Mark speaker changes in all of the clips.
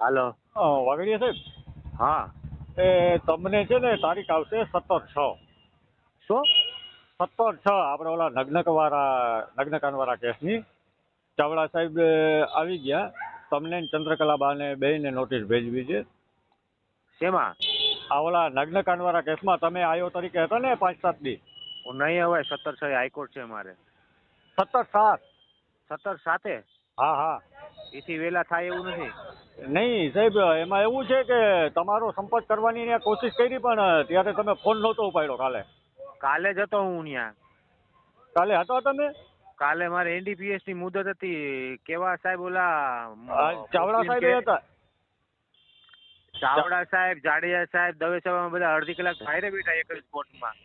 Speaker 1: હાલો.
Speaker 2: વાઘડીયા સાહેબ.
Speaker 1: હા.
Speaker 2: એ તમને છે ને તારીખ આવશે સત્તર છ.
Speaker 1: શું?
Speaker 2: સત્તર છ આપણે ઓલા નગ્નકવાળા નગ્નકાનવાળા કેસની. ચાવડા સાહેબ આવી ગયા. તમને ચંદ્રકલા ચંદ્રકલાબાને બેને નોટિસ ભેજવી છે.
Speaker 1: શેમાં?
Speaker 2: આ ઓલા નગ્નકાનવાળા કેસમાં તમે આયો તરીકે હતા ને પાંચ સાત દી?
Speaker 1: હું નહીં હવે સત્તર છ હાઈકોર્ટ છે મારે.
Speaker 2: સત્તર સાત.
Speaker 1: સત્તર સાતે?
Speaker 2: હા હા.
Speaker 1: એથી વહેલા થાય એવું નથી.
Speaker 2: નહીં સાહેબ એમાં એવું છે કે તમારો સંપર્ક કરવાની કોશિશ કરી પણ ત્યારે તમે ફોન નહોતો ઉપાડ્યો કાલે.
Speaker 1: કાલે જ હતો હું ત્યાં.
Speaker 2: કાલે હતા તમે?
Speaker 1: કાલે મારે એનડીપીએસની મુદત હતી. કેવા સાહેબ ઓલા
Speaker 2: ચાવડા સાહેબ હતા.
Speaker 1: ચાવડા સાહેબ જાડેજા સાહેબ દવે સાહેબ બધા અડધી કલાક ફાયરે બેઠા એક જ સ્પોટમાં.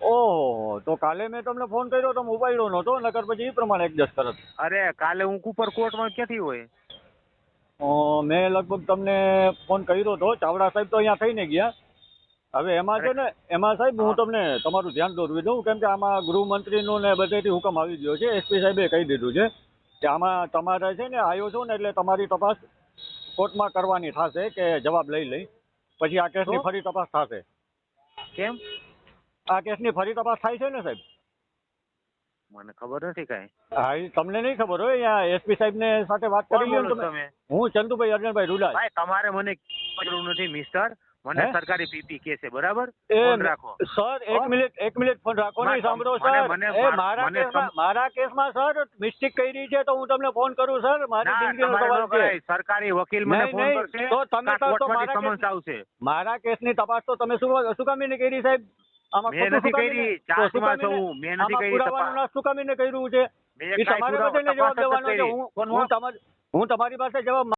Speaker 2: ઓહો તો કાલે મેં તમને ફોન કર્યો તો મોબાઈલ નહોતો નકર પછી એ પ્રમાણે એડજસ્ટ કરત.
Speaker 1: અરે કાલે હું કુપર કોર્ટમાં ક્યાંથી હોય?
Speaker 2: મેં લગભગ તમને ફોન કર્યો હતો ચાવડા સાહેબ તો અહીંયા થઈને ગયા. હવે એમાં છે ને એમાં સાહેબ હું તમને તમારું ધ્યાન દોરવી દઉં કેમ કે આમાં ગૃહમંત્રીનું ને બધેથી હુકમ આવી ગયો છે. એસપી સાહેબે કહી દીધું છે કે આમાં તમારે છે ને આવ્યો છો ને એટલે તમારી તપાસ કોર્ટમાં કરવાની થશે કે જવાબ લઈ લઈ. પછી આ કેસની ફરી તપાસ થશે.
Speaker 1: કેમ?
Speaker 2: આ કેસની ફરી તપાસ થાય છે ને સાહેબ?
Speaker 1: મને ખબર નથી કાંઈ.
Speaker 2: હા એ તમને નહીં ખબર હોય? અહીંયા એસપી સાહેબને સાથે વાત કરી લ્યો ને
Speaker 1: બોલો
Speaker 2: તમે? હું ચંદુભાઈ અર્જનભાઈ રૂડા
Speaker 1: ભાઈ તમારે મને જરૂર નથી મિસ્ટર. મને
Speaker 2: હે?
Speaker 1: સરકારી પીપી કે છે બરાબર?
Speaker 2: એ
Speaker 1: ફોન રાખો.
Speaker 2: સર એક? મિનિટ એક મિનિટ ફોન રાખો
Speaker 1: મને
Speaker 2: નહીં સાંભળો
Speaker 1: મને-
Speaker 2: સર.
Speaker 1: મને
Speaker 2: એ
Speaker 1: મારા મને
Speaker 2: કેસમાં
Speaker 1: સમ-
Speaker 2: મારા કેસમાં સર મિસ્ટેક કરી છે તો હું તમને ફોન કરું સર? મારી
Speaker 1: ના
Speaker 2: જિંદગીનો
Speaker 1: તમારે
Speaker 2: સવાલ
Speaker 1: ન
Speaker 2: છે.
Speaker 1: કરાય. સરકારી વકીલ મને
Speaker 2: નહીં,
Speaker 1: ફોન
Speaker 2: નહીં.
Speaker 1: કરશે.
Speaker 2: તો તમે
Speaker 1: કાં
Speaker 2: સર તો
Speaker 1: કોર્ટમાંથી
Speaker 2: મારા
Speaker 1: સમન્સ આવશે?
Speaker 2: મારા કેસની તપાસ તો તમે શું શું કામ એને કરી સાહેબ?
Speaker 1: મેં નથી કરી. ચાર્જમાં છું. મેં નથી કરી તપાસ.
Speaker 2: શું કામ એને કર્યું છે એ તમારે બધાને જવાબ દેવાનો છે હું
Speaker 1: કોણ
Speaker 2: હું તમારી પાસે જવાબ